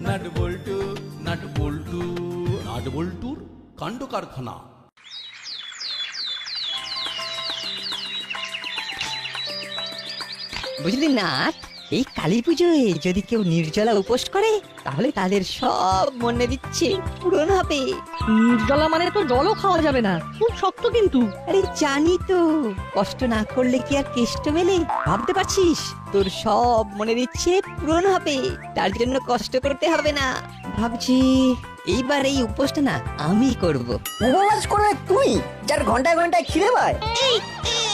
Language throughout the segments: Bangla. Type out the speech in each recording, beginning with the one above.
নাট বল্টু নাট বল্টু নাট বল্টুর কাণ্ড কারখানা বুঝলি না এই কালী পুজোয় যদি কেউ নির্জলা উপোস করে তাহলে তাদের সব মনে দিচ্ছে পূরণ হবে। নির্জলা মানে তো জলও খাওয়া যাবে না। খুব শক্ত কিন্তু। আরে জানি তো কষ্ট না করলে কি আর কেষ্ট মেলে? ভাবতে পারছিস? তোর সব মনে দিচ্ছে পূরণ হবে তার জন্য কষ্ট করতে হবে না। ভাবছি এইবার এই উপোসটা না আমি করব। উপবাস করবে তুই যার ঘন্টায় ঘন্টায় খিদে পায়। এই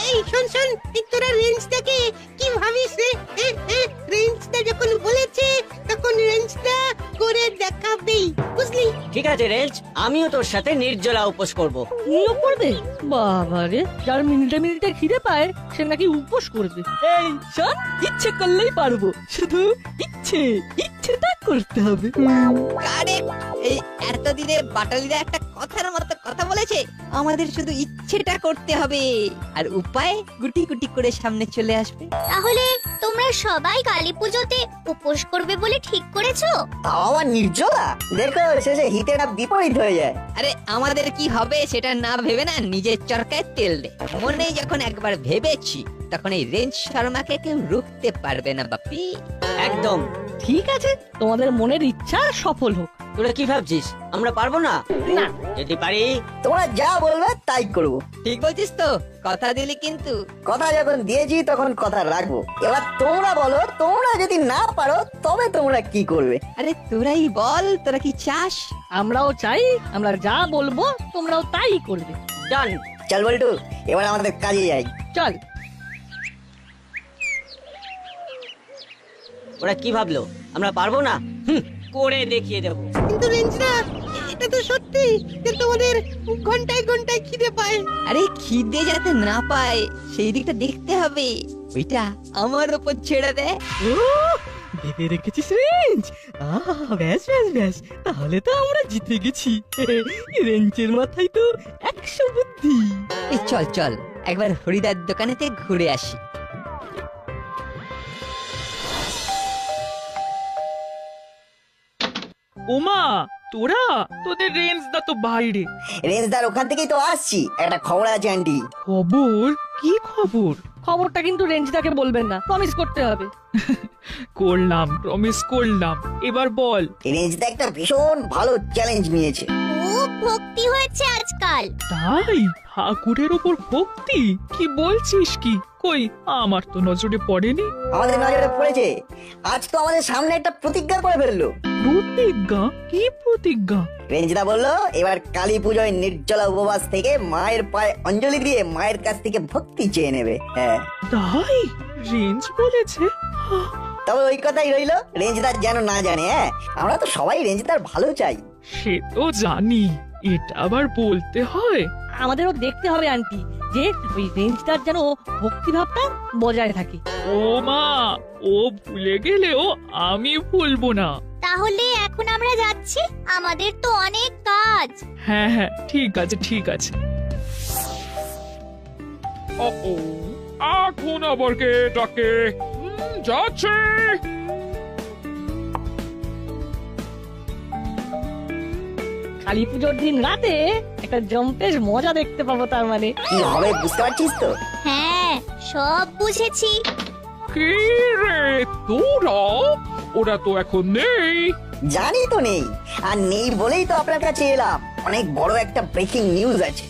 এই শোন শোন তোরা রেঞ্জটাকে কি ভাবিস রে এ, এ, রেঞ্জটা যখন বলেছে তখন রেঞ্জটা করে দেখাবেই বুঝলি? ঠিক আছে রেঞ্জ আমিও তোর সাথে নির্জলা উপোস করব। তুইও করবে? বাবা রে যার মিনিটে মিনিটে খিদে পায় সে নাকি উপোস করবে। এই শোন ইচ্ছে করলেই পারব। শুধু ইচ্ছে ইচ্ছেটা করতে হবে। কারেক্ট এই এতদিনে বাটালিরা একটা কথার মতো কথা বলেছে আমাদের শুধু ইচ্ছেটা করতে হবে। আর উপায় গুটি গুটি করে সামনে চলে আসবে। তাহলে তোমরা সবাই কালী পুজোতে উপোস করবে বলে ঠিক করেছ? তাও আবার নির্জলা? দেখো শেষে হিতেটা বিপরীত হয়ে যায়। আরে আমাদের কি হবে সেটা না ভেবে না নিজের চরকায় তেল দে। মনে যখন একবার ভেবেছি তখন এই রেঞ্জ শর্মাকে কেউ রুখতে পারবে না বাপি। একদম। ঠিক আছে তোমাদের মনের ইচ্ছা সফল হোক। তোরা কি ভাবছিস? আমরা পারব না? না। যদি পারি। তোমরা যা বলবে তাই করব। ঠিক বলছিস তো। কথা দিলি কিন্তু। কথা যখন দিয়েছি তখন কথা রাখব। এবার তোমরা বলো তোমরা যদি না পারো তবে তোমরা কি করবে? আরে তোরাই বল তোরা কি চাস? আমরাও চাই আমরা যা বলব তোমরাও তাই করবে। ডান চল বল্টু এবার আমাদের কাজে যাই। চল। ওরা কি ভাবলো? আমরা পারব না? হুম, করে দেখিয়ে দেবো। কিন্তু রেঞ্জরা এটা তো সত্যি যে তোমাদের ঘন্টায় ঘন্টায় খিদে পায়। আরে খিদে যাতে না পায় সেই দিকটা দেখতে হবে। ওইটা আমার উপর ছেড়ে দে। ভেবে রেখেছিস রেঞ্জ? আহ ব্যাস ব্যাস ব্যাস। তাহলে তো আমরা জিতে গেছি। রেঞ্জের মাথায় তো একশো বুদ্ধি। চল চল একবার হরিদার দোকানেতে ঘুরে আসি। ওমা তোরা? তোদের রেঞ্জ দা তো বাইরে। রেঞ্জদার ওখান থেকেই তো আসছি। একটা খবর আছে আন্টি। খবর? কি খবর? খবরটা কিন্তু রেঞ্জদাকে বলবেন না। প্রমিস করতে হবে। করলাম প্রমিস করলাম। এবার বল। রেঞ্জদা একটা ভীষণ ভালো চ্যালেঞ্জ নিয়েছে। খুব ভক্তি হয়েছে আজকাল। তাই? ঠাকুরের ওপর ভক্তি? কি বলছিস কি? কই আমার তো নজরে পড়েনি। আমাদের নজরে পড়েছে। আজ তো আমাদের সামনে একটা প্রতিজ্ঞা করে ফেলল। প্রতিজ্ঞা? কি প্রতিজ্ঞা? রেঞ্জদা বলল এবার কালী পুজোয় নির্জলা উপবাস থেকে মায়ের পায়ে অঞ্জলি দিয়ে মায়ের কাছ থেকে ভক্তি চেয়ে নেবে। হ্যাঁ। তাই? রেঞ্জ বলেছে? তবে ওই কথাই রইল রেঞ্জদার যেন না জানে হ্যাঁ? আমরা তো সবাই রেঞ্জদার ভালো চাই। সে তো জানি এটা আবার বলতে হয়। আমাদেরও দেখতে হবে আন্টি যে ওই রেঞ্জটার যেন ভক্তিভাবটা বজায় থাকে। ও মা ও ভুলে গেলেও আমি ভুলবো না। তাহলে এখন আমরা যাচ্ছি আমাদের তো অনেক কাজ। হ্যাঁ হ্যাঁ ঠিক আছে ঠিক আছে। ও এখন আবার কে ডাকে? হুম, যাচ্ছে। কালী পুজোর দিন রাতে একটা জম্পেশ মজা দেখতে পাবো তার মানে। কি হবে বুঝতে পারছিস তো? হ্যাঁ সব বুঝেছি। কি রে তোরা? ওরা তো এখন নেই। জানি তো নেই। আর নেই বলেই তো আপনার কাছে এলাম। অনেক বড় একটা ব্রেকিং নিউজ আছে।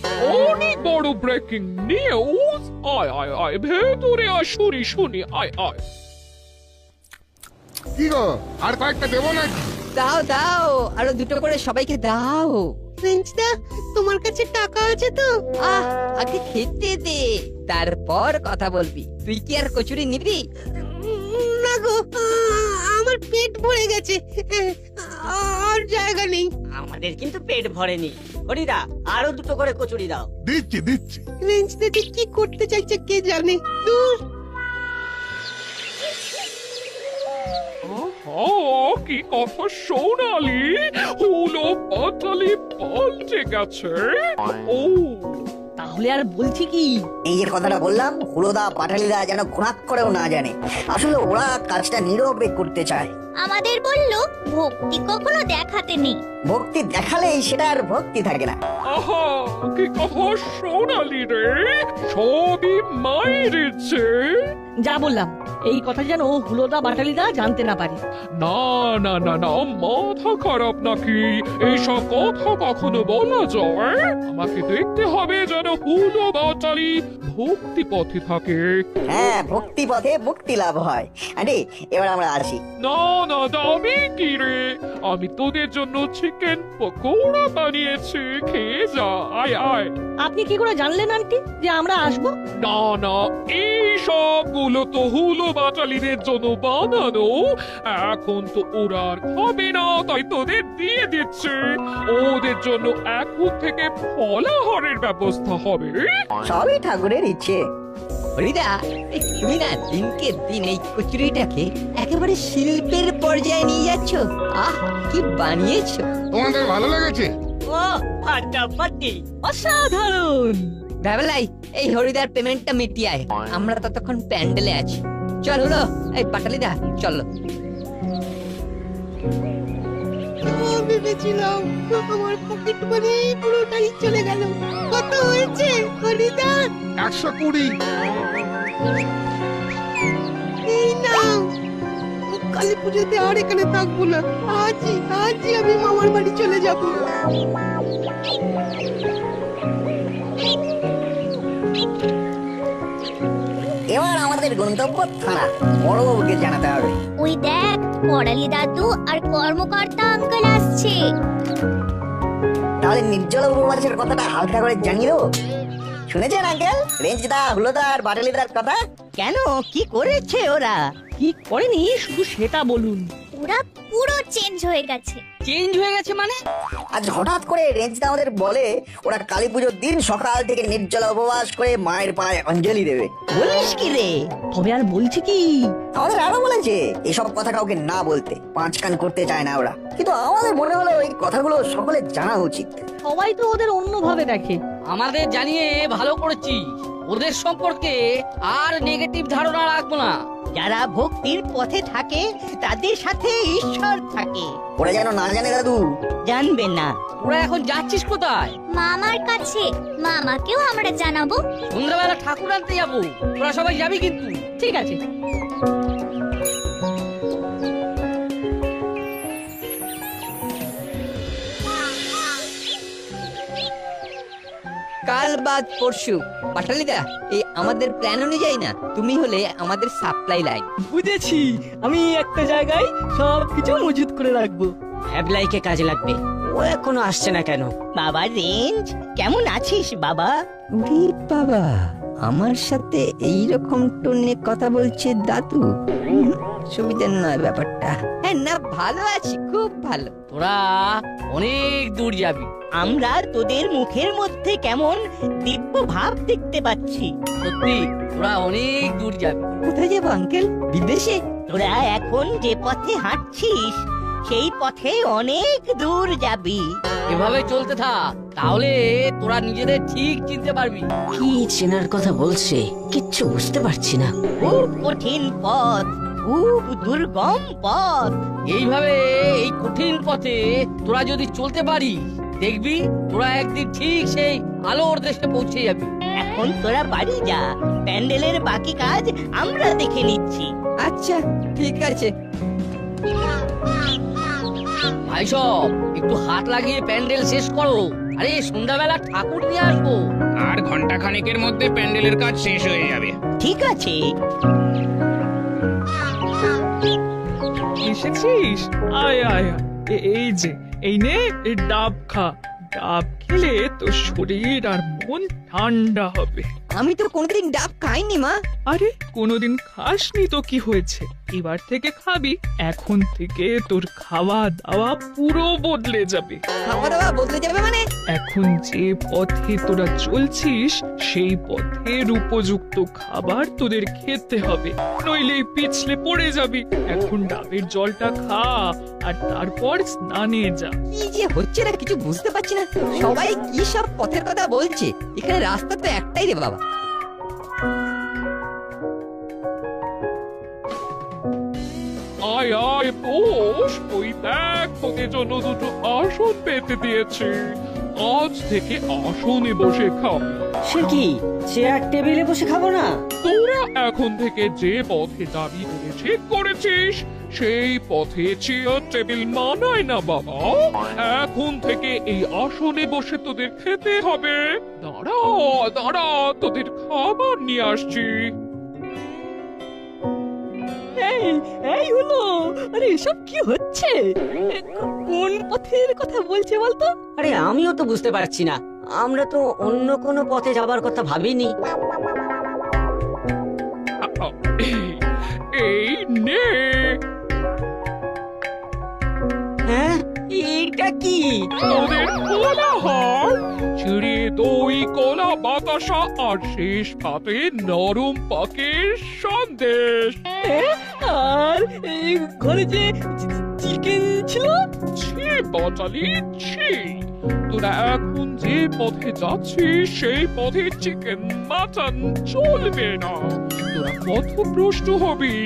অনেক বড় ব্রেকিং নিউজ আয় আয় আয় ভেতরে আয় শুনি শুনি আয় আয়। কি গো আর কয়েকটা দেবো নাকি? দাও দাও আরও দুটো করে সবাইকে দাও। রেঞ্জটা তোমার কাছে টাকা আছে তো? আহ আগে খেতে দে তারপর কথা বলবি। তুই কি আর কচুরি নিবি? গো আমার পেট ভরে গেছে। আর জায়গা নেই। আমাদের কিন্তু পেট ভরেনি। হরিদা আরও দুটো করে কচুরি দাও। দিচ্ছি দিচ্ছি। রেঞ্জটা যে কি করতে চাইছে কে জানে? দূর। ও কি কথা শোনালি হলো পাতালি পাল্টে গেছে। ও তাহলে আর বলছি কি? এই যে কথাটা বললাম হুলোদা পাঠালিরা যেন ঘোরাক করেও না জানে। আসলে ওরা কাজটা নীরবে করতে চায়। আমাদের বলল ভক্তি কখনো দেখাতে নেই। ভক্তি দেখালেই সেটা আর ভক্তি থাকে না। আহা কি কহ সোনালি রে? সবই মায়ের ইচ্ছে। যা বললাম এই কথা যেন হুলোদা বাটালিদা জানতে না পারে। না না না না মাথা খারাপ নাকি? এইসব কথা কখনো বলা যায়? আমাকে দেখতে হবে যেন হুলো বাচালি ভক্তি পথে থাকে। হ্যাঁ ভক্তি পথে মুক্তি লাভ হয়। আরে এবার আমরা আসি। না না দামি কি রে? আমি তোদের জন্য চিকেন পকোড়া বানিয়েছি খেয়ে যা আয় আয়। আপনি কি করে জানলেন আন্টি যে আমরা আসব? না না এই সবগুলো তো হুলো বাচালিদের জন্য বানানো। এখন তো ওরা আর খাবে না তাই তোদের দিয়ে দিচ্ছে। ওদের জন্য এখন থেকে ফলাহারের ব্যবস্থা হবে। সবই ঠাকুরের ইচ্ছে। হরিদা তুমি না দিনকে দিন এই কচুরিটাকে একেবারে শিল্পের পর্যায়ে নিয়ে যাচ্ছ? আহ কি বানিয়েছো? তোমাদের ভালো লেগেছে? ও ফাটাফাটি অসাধারণ! ভ্যাবলাই এই হরিদার পেমেন্টটা মিটিয়ায়। আমরা ততক্ষণ প্যান্ডেলে আছি। চল হলো এই পাটালিদা চলো। ও, ভেবেছিলাম আমার পকেট মানি পুরোটাই চলে গেল। কত হয়েছে হরিদা? একশো কুড়ি। এই নাও। কালী পুজোতে আর এখানে থাকব না। আজই আজই আমি মামার বাড়ি চলে যাব। গন্তব্য থানা বড়বাবুকে জানাতে হবে। ওই দেখ করালি দাদু আর কর্মকর্তা আঙ্কেল আসছে। তাহলে নির্জল উপবাসের কথাটা হালকা করে জানিয়ে দেবো? শুনেছেন আঙ্কেল রেঞ্জদা বাটালিদার কথা? কেন? কি করেছে ওরা? কি করেনি? শুধু সেটা বলুন। ওরা পুরো চেঞ্জ হয়ে গেছে। চেঞ্জ হয়ে গেছে মানে? আজ হঠাৎ করে রেঞ্জদা আমাদের বলে ওরা কালী পুজোর দিন সকাল থেকে নির্জলা উপবাস করে মায়ের পায়ে অঞ্জলি দেবে। বলিস কি রে? তবে আর বলছি কি? আমাদের আরও বলেছে এসব কথা কাউকে না বলতে পাঁচ কান করতে চায় না ওরা। কিন্তু আমাদের মনে হলো এই কথাগুলো সকলের জানা উচিত। সবাই তো ওদের অন্যভাবে দেখে। আমাদের জানিয়ে ভালো করেছিস। ওদের সম্পর্কে আর নেগেটিভ ধারণা রাখব না। যারা ভক্তির পথে থাকে তাদের সাথে ঈশ্বর থাকে। ওরা যেন না জানে দাদু। জানবে না। ওরা এখন যাচ্ছিস কোথায়? মামার কাছে। মামাকেও আমরা জানাব। সন্ধ্যাবেলা ঠাকুর আনতে যাব। তোরা সবাই যাবি কিন্তু। ঠিক আছে। কাল বাদ পরশু। পাটালিদা এই আমাদের প্ল্যান অনুযায়ী না তুমি হলে আমাদের সাপ্লাই লাইন বুঝেছি আমি একটা জায়গায় সব কিছু মজুত করে রাখব। অ্যাবলাইকে কাজে লাগবে? ও এখনও আসছে না কেন? বাবা রেঞ্জ কেমন আছিস বাবা? উরি বাবা আমার সাথে এই রকম টোনে কথা বলছে দাদু। সুবিধার নয় ব্যাপারটা। হ্যাঁ না ভালো আছি খুব ভালো। তোরা অনেক দূর যাবি। আমরা তোদের মুখের মধ্যে কেমন দিব্য ভাব দেখতে পাচ্ছি। সত্যি তোরা অনেক দূর যাবি। কোথায় যাব আঙ্কেল? বিদেশে? তোরা এখন যে পথে হাঁটছিস সেই পথে অনেক দূর যাবি। এভাবে চলতে থাক তাহলে তোরা নিজেদের ঠিক চিনতে পারবি। কি চেনার কথা বলছে কিচ্ছু বুঝতে পারছি না। খুব কঠিন পথ খুব দুর্গম পথ। এইভাবে এই কঠিন পথে তোরা যদি চলতে পারিস দেখবি তোরা একদিন ঠিক সেই আলোর দেশে পৌঁছে যাবি। এখন তোরা বাড়ি যা প্যান্ডেলের বাকি কাজ আমরা দেখে নিচ্ছি। আচ্ছা ঠিক আছে। ভাই সব একটু হাত লাগিয়ে প্যান্ডেল শেষ করো। আরে সন্ধ্যাবেলা ঠাকুর নিয়ে আসব। আর ঘণ্টা খানেকের মধ্যে প্যান্ডেলের কাজ শেষ হয়ে যাবে। ঠিক আছে। এসেছিস? আয় আয় আয়। এ- এই যে এই নে ডাব খা। ডাব খেলে তোর শরীর আর মন ঠান্ডা হবে। আমি তো কোনোদিন ডাব খাইনি মা। আরে কোনোদিন খাসনি তো কি হয়েছে? এবার থেকে খাবি এখন থেকে তোর খাওয়া দাওয়া পুরো বদলে যাবে। খাওয়া দাওয়া বদলে যাবে মানে? এখন যে পথে তোরা চলছিস সেই পথের উপযুক্ত খাবার তোদের খেতে হবে নইলে পিছলে পড়ে যাবি। এখন ডাবের জলটা খা আর তারপর স্নানে যা। কি যে হচ্ছে না কিছু বুঝতে পারছি না। সবাই কি সব পথের কথা বলছে? এখানে রাস্তা তো একটাই রে বাবা। আয় আয় বস ওই দেখ তোদের জন্য দুটো আসন পেতে দিয়েছি। আজ থেকে আসনে বসে খাও। সে কি? চেয়ার টেবিলে বসে খাব না? তোরা এখন থেকে যে পথে দাবি করে ঠিক করেছিস সেই পথে চেয়ার টেবিল মানায় না বাবা। এখন থেকে এই আসনে বসে তোদের খেতে হবে। দাঁড়া দাঁড়া তোদের খাবার নিয়ে আসছি। এই এই হলো আরে এসব কি হচ্ছে? এ, কোন পথের কথা বলছে বলতো? আরে আমিও তো বুঝতে পারছি না। আমরা তো অন্য কোনো পথে যাবার কথা ভাবিনি। এই নে। হ্যাঁ কি? তোদের কোলাহল ছিঁড়ে দই কলা বাতাসা আর শেষ পাতে নরম পাকের সন্দেশ। আর এই ঘরে যে চিকেন ছিল? ছি বাটালি ছি। তোরা এখন যে পথে যাচ্ছিস সেই পথে চিকেন মাটন চলবে না। তোরা পথভ্রষ্ট হবি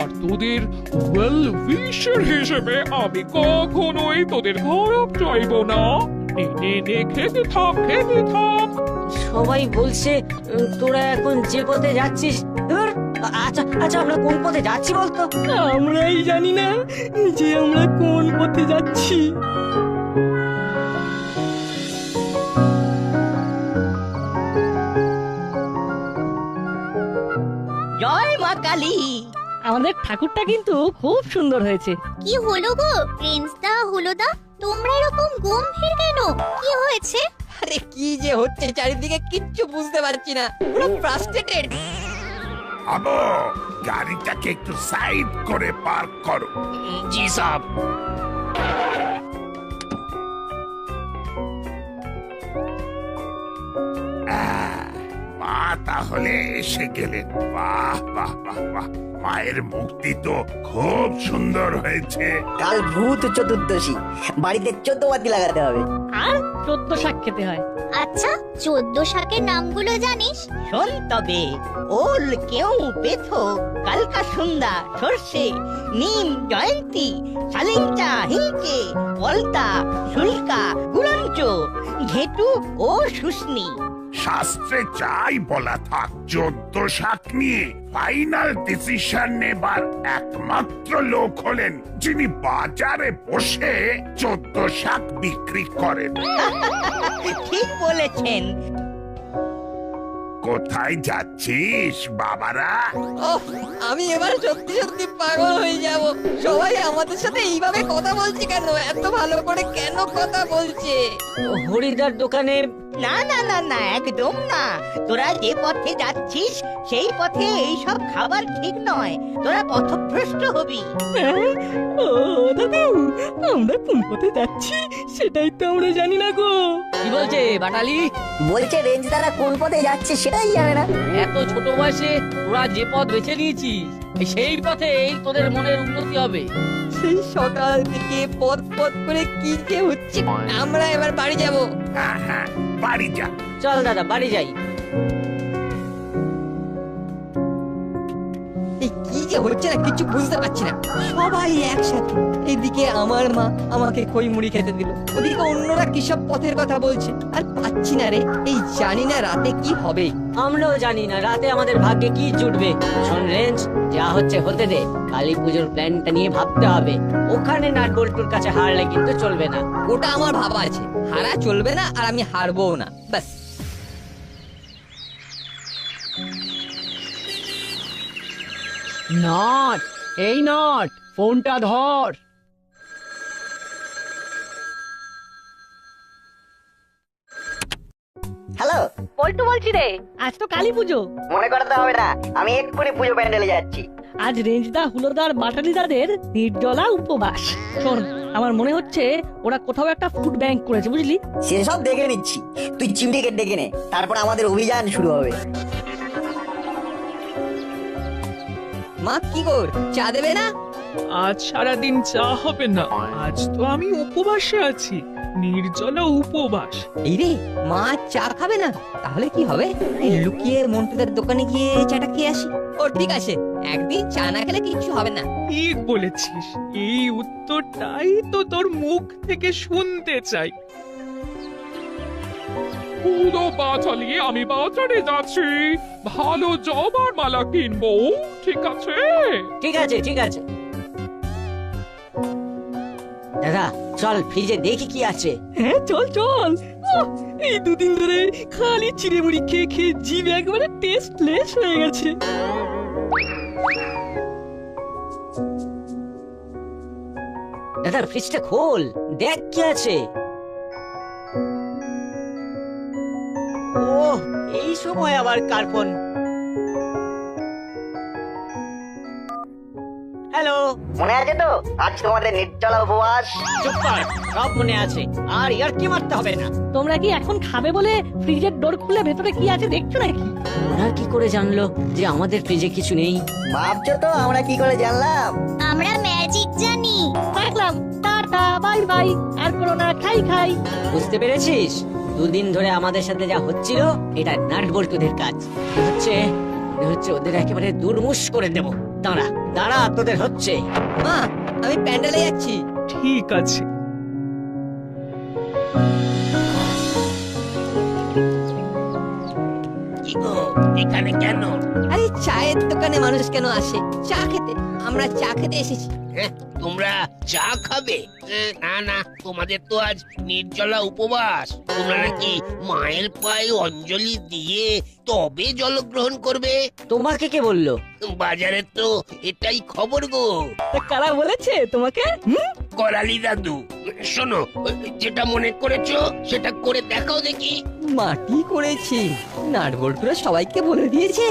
আর তোদের ওয়েল উইশার হিসেবে আমি কখনোই তোদের খারাপ চাইব না। নে নে নে খেতে থাক খেতে থাক সবাই বলছে তোরা এখন যে পথে যাচ্ছিস আচ্ছা আচ্ছা আমরা কোন পথে যাচ্ছি বলতো? আমরাই জানি না যে আমরা কোন পথে যাচ্ছি। জয় মা কালী। আমাদের ঠাকুরটা কিন্তু খুব সুন্দর হয়েছে। কি হলো গো? রেঞ্জদা হলোদা তোমরা এরকম গম্ভীর কেন? কি হয়েছে? আরে কি যে হচ্ছে চারিদিকে কিচ্ছু বুঝতে পারছি না। পুরো ফ্রাস্ট্রেটেড আবো। গাড়িটাকে একটু সাইড করে পার্ক করো। জি সব তাহলে এসে গেলেন। বাহ বাহ বাহ বাহ। মায়ের মুক্তি তো খুব সুন্দর হয়েছে। কাল ভূত চতুর্দশী বাড়িতে চোদ্দ বাতি লাগাতে হবে। আর চোদ্দ শাক খেতে হয়। আচ্ছা চোদ্দ শাকের নামগুলো জানিস? শোন তবে ওল কেউ পেথো কালকা সুন্দা সর্ষে নিম জয়ন্তী শালিংচা হিংচে পলতা শুল্কা গুলঞ্চ ঘেটু ও শুষ্নি শাস্ত্রে চাই বলা থাক চোদ্দ শাক নিয়ে ফাইনাল ডিসিশন নেবার একমাত্র লোক হলেন যিনি বাজারে বসে চোদ্দ শাক বিক্রি করেন। ঠিক বলেছেন। কোথায় যাচ্ছিস বাবারা? ওহ, আমি এবার সত্যি সত্যি পাগল হয়ে যাব। সবাই আমাদের সাথে এইভাবে কথা বলছে কেন? এত ভালো করে কেন কথা বলছে? হরিদার দোকানে না না না না একদম না। তোরা যে পথে যাচ্ছিস সেই পথে এই সব খাবার ঠিক নয়। তোরা পথভ্রষ্ট হবি? ও দাদু আমরা কোন পথে যাচ্ছি সেটাই তো আমরা জানি না গো। কি বলছে বাটালি? বলছে রেঞ্জ দ্বারা কোন পথে যাচ্ছে সেটাই জানে না। এত ছোট বয়সে তোরা যে পথ বেছে নিয়েছিস? সেই পথেই তোদের মনের উন্নতি হবে। সেই সকাল থেকে পথ পথ করে কি যে হচ্ছে আমরা এবার বাড়ি যাব। হ্যাঁ হ্যাঁ বাড়ি যা। চল দাদা বাড়ি যাই। এই কি যে হচ্ছে না কিছু বুঝতে পারছি না। সবাই একসাথে। এদিকে আমার মা আমাকে খই মুড়ি খেতে দিল। ওদিকে অন্যরা কিসব পথের কথা বলছে? আর পাচ্ছি না রে। এই জানি না রাতে কি হবে। আমরাও জানি না রাতে আমাদের ভাগ্যে কি জুটবে। শোন রেঞ্জ যা হচ্ছে হতে দে। কালী পুজোর প্ল্যানটা নিয়ে ভাবতে হবে। ওখানে নাট বল্টুর কাছে হারলে কিন্তু চলবে না। ওটা আমার ভাবা আছে। হারা চলবে না আর আমি হারবো না। ব্যাস। নট এই নট ফোনটা ধর। হ্যালো। পল্টু বলছি রে। আজ তো কালী পুজো। মনে করাতে হবে না আমি এক্ষুনি পুজো প্যান্ডেলে যাচ্ছি। আজ রেঞ্জদা হুলোদার বাটালিদাদের নির্জলা উপবাস। শোন আমার মনে হচ্ছে ওরা কোথাও একটা ফুড ব্যাংক করেছে বুঝলি? সেসব দেখে নিচ্ছি। তুই চিমটিকে ডেকে নে তারপর আমাদের অভিযান শুরু হবে। মা কি কর চা দেবে না? আজ সারাদিন চা হবে না। আজ তো আমি উপবাসে আছি। নির্জলা উপবাস। এই রে মা চা খাবে না? তাহলে কি হবে? লুকিয়ে মন্টুদের দোকানে গিয়ে চাটা খেয়ে আসি। ও ঠিক আছে। একদিন চা না খেলে কিচ্ছু হবে না। ঠিক বলেছিস। এই উত্তরটাই তো তোর মুখ থেকে শুনতে চাই। পুরো বাচালিয়ে আমি বাজারে যাচ্ছি। ভালো জবার মালা কিনবো ঠিক আছে? ঠিক আছে ঠিক আছে। দাদা চল ফ্রিজে দেখি কি আছে। হ্যাঁ চল চল। আহ, এই দুদিন ধরে খালি চিড়ে মুড়ি খেয়ে খেয়ে জিভ একবারে টেস্টলেস হয়ে গেছে। দাদা ফ্রিজটা খোল দেখ কি আছে। এই সময় আবার কার ফোন? হ্যালো মনে আছে তো? আজ তোমাদের নির্জলা উপবাস। চুপ কর সব মনে আছে। আর ইয়ার কি মারতে হবে না? তোমরা কি এখন খাবে বলে ফ্রিজের ডোর খুলে ভেতরে কি আছে দেখছ নাকি? ওরা কি করে জানলো যে আমাদের ফ্রিজে কিছু নেই? ভাবছ তো আমরা কি করে জানলাম? আমরা ম্যাজিক জানি। রাখলাম টাটা বাই বাই। আর করো না খাই খাই। বুঝতে পেরেছিস? দুদিন ধরে আমাদের সাথে যা হচ্ছিল, এটা নাট কাজ। হচ্ছে হচ্ছে ওদের একেবারে দুর্মুষ করে দেব। দাঁড়া দাঁড়া, তোদের হচ্ছে। মা, আমি প্যান্ডেলে যাচ্ছি। ঠিক আছে। এখানে কেন? আরে চায়ের দোকানে মানুষ কেন আসে? চা খেতে। আমরা চা খেতে এসেছি। হ্যাঁ, তোমরা চা খাবে? না না তোমাদের তো আজ নির্জলা উপবাস। তোমরা নাকি মায়ের পায়ে অঞ্জলি দিয়ে তবে জলগ্রহণ করবে? তোমাকে কে বলল? বাজারে তো এটাই খবর গো। তা কারা বলেছে তোমাকে? হুম? করালি দাদু শোনো যেটা মনে করেছ সেটা করে দেখাও দেখি। মাটি করেছি? নাটবল্টুরা সবাইকে বলে দিয়েছে।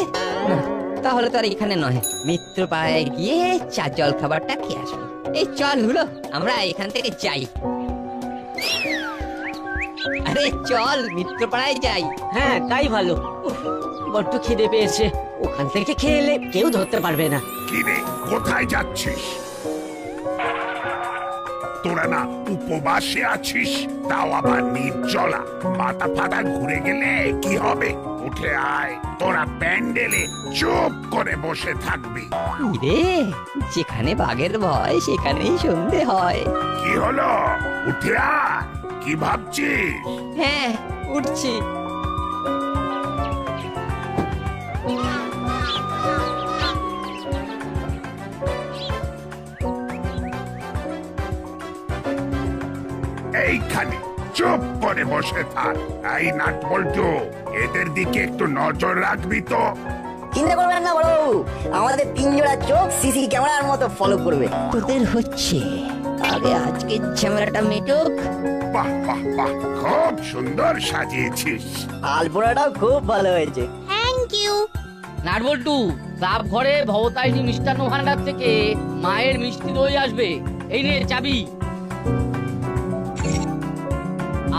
না তাহলে তো আর এখানে নয়। মিত্র পাড়ায় গিয়ে চা জল খাবারটা খেয়ে আসব এই চল হলো আমরা এখান থেকে যাই। আরে চল মিত্র পাড়ায় যাই। হ্যাঁ তাই ভালো। উফ, বড্ড খিদে পেয়েছে। ওখান থেকে খেয়ে এলে কেউ ধরতে পারবে না। কোথায় যাচ্ছিস? তোরা না উপবাসে আছিস তাও আবার নির্জলা। মাথা ফাটা ঘুরে গেলে কি হবে? উঠে আয় তোরা প্যান্ডেলে চুপ করে বসে থাকবি। রে যেখানে বাঘের ভয় সেখানেই সন্ধে হয়। কি হলো? উঠে আয় কি ভাবছিস? হ্যাঁ উঠছি। এইখানে। চুপ করে বসে থাক। এই নাট বল্টু এদের দিকে একটু নজর রাখবি তো। চিন্তা করবেন না বড় আমাদের তিন জোড়া চোখ সিসি ক্যামেরার মতো ফলো করবে। তোদের হচ্ছে। আগে আজকে ঝামেলাটা মেটুক। বাহ বাহ বাহ খুব সুন্দর সাজিয়েছিস। আলপনাটাও খুব ভালো হয়েছে। থ্যাংক ইউ নাটবল্টু ক্লাব ঘরে ভবতারিণী মিষ্টান্ন ভান্ডার থেকে মায়ের মিষ্টি দই আসবে। এই নে চাবি।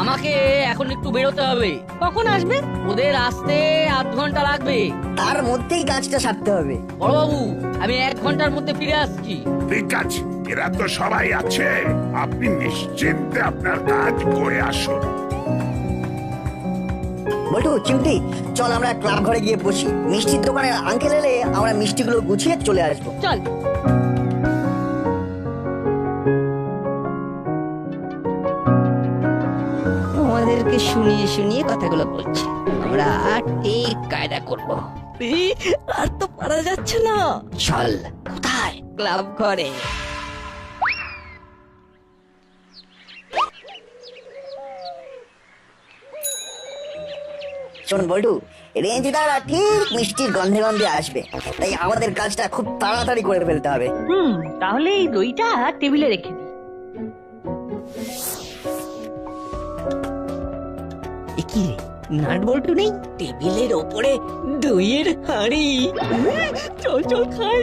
আমাকে এখন একটু বেরোতে হবে। কখন আসবে? ওদের আসতে আধ ঘণ্টা লাগবে। তার মধ্যেই কাজটা সারতে হবে। বড়বাবু আমি এক ঘণ্টার মধ্যে ফিরে আসছি। ঠিক আছে এরা তো সবাই আছে। আপনি নিশ্চিন্তে আপনার কাজ করে আসুন। বল্টু চিমটি চল আমরা ক্লাব ঘরে গিয়ে বসি। মিষ্টির দোকানের আঙ্কেল এলে আমরা মিষ্টিগুলো গুছিয়ে চলে আসব। চল। শুনিয়ে শুনিয়ে কথাগুলো বলছে। আমরা ঠিক কায়দা করব। আর তো পারা যাচ্ছে না। চল কোথায়? ক্লাব ঘরে। শোন বল্টু রেঞ্জদারা ঠিক মিষ্টির গন্ধে গন্ধে আসবে। তাই আমাদের কাজটা খুব তাড়াতাড়ি করে ফেলতে হবে। হুম তাহলে এই দইটা টেবিলে রেখে দিই। নাট নেই? টেবিলের ওপরে দইয়ের হাঁড়ি। চল চল খাই।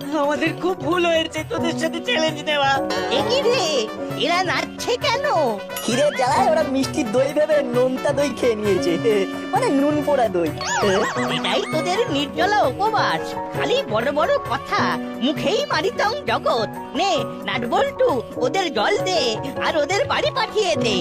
আমাদের খুব ভুল হয়েছে তোদের সাথে চ্যালেঞ্জ নেওয়া। একই রে? এরা নাচছে কেন? ক্ষীরের জ্বালায় ওরা মিষ্টি দই ভেবে নোনতা দই খেয়ে নিয়েছে। মানে নুন পোড়া দই। এটাই তোদের নির্জলা উপবাস। খালি বড় বড় কথা। মুখেই মারিতম জগৎ। নে নাট বল্টু ওদের জল দে আর ওদের বাড়ি পাঠিয়ে দে।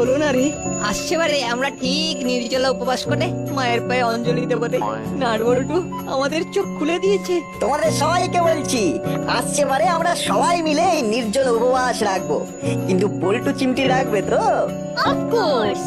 হলো না রে? আসছে বারে আমরা ঠিক নির্জলা উপবাস করে মায়ের পায়ে অঞ্জলি দেবো রে। নাট বল্টু আমাদের চোখ খুলে দিয়েছে। তোমাদের সবাইকে বলছি আসছে বারে আমরা সবাই মিলে এই নির্জল উপবাস রাখব। কিন্তু পল্টু চিমটি রাখবে তো? অফকোর্স